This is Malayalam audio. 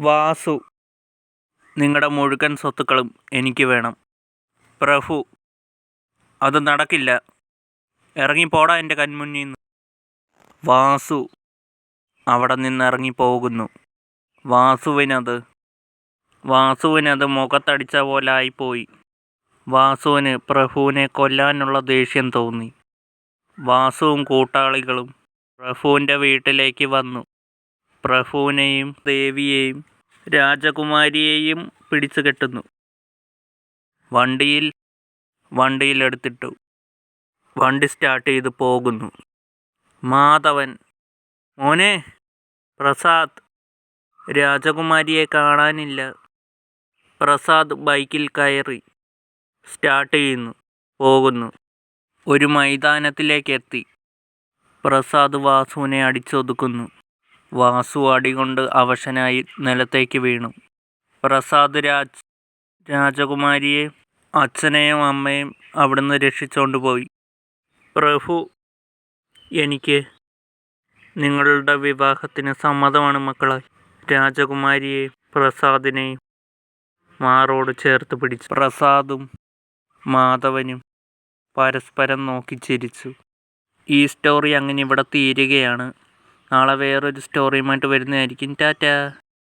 വാസു. നിങ്ങളുടെ മുഴുക്കൻ സ്വത്തുക്കളും എനിക്ക് വേണം. പ്രഭു അത് നടക്കില്ല. ഇറങ്ങിപ്പോടാ എന്റെ കൺമുന്നിൽ നിന്ന്. വാസു അവിടെ നിന്ന് ഇറങ്ങിപ്പോകുന്നു വാസുവിനത് വാസുവിനത് മുഖത്തടിച്ച പോലെ ആയിപ്പോയി. വാസുവിന് പ്രഭുവിനെ കൊല്ലാനുള്ള ദേഷ്യം തോന്നി. വാസുവും കൂട്ടാളികളും പ്രഭുവിന്റെ വീട്ടിലേക്ക് വന്നു. പ്രഭുവിനെയും ദേവിയെയും രാജകുമാരിയെയും പിടിച്ചു കെട്ടുന്നു. വണ്ടിയിൽ വണ്ടിയിലെടുത്തിട്ടു വണ്ടി സ്റ്റാർട്ട് ചെയ്ത് പോകുന്നു. മാധവൻ മോനെ പ്രസാദ് രാജകുമാരിയെ കാണാനില്ല. പ്രസാദ് ബൈക്കിൽ കയറി സ്റ്റാർട്ട് ചെയ്യുന്നു പോകുന്നു. ഒരു മൈതാനത്തിലേക്ക് എത്തി. പ്രസാദ് വാസുവിനെ അടിച്ചൊതുക്കുന്നു. വാസു അടികൊണ്ട് അവശനായി നിലത്തേക്ക് വീണു. പ്രസാദ് രാജ് രാജകുമാരിയെ അച്ഛനെയും അമ്മയും അവിടുന്ന് രക്ഷിച്ചുകൊണ്ട് പോയി. പ്രഭു എനിക്ക് നിങ്ങളുടെ വിവാഹത്തിന് സമ്മതമാണ് മക്കളെ രാജകുമാരിയെ പ്രസാദിനെയും മാറോട് ചേർത്ത് പിടിച്ചു. പ്രസാദും മാധവനും പരസ്പരം നോക്കി ചിരിച്ചു. ഈ സ്റ്റോറി അങ്ങനെ ഇവിടെ തീരുകയാണ്. നാളെ വേറൊരു സ്റ്റോറിയുമായിട്ട് വരുന്നതായിരിക്കും. ടാറ്റാ.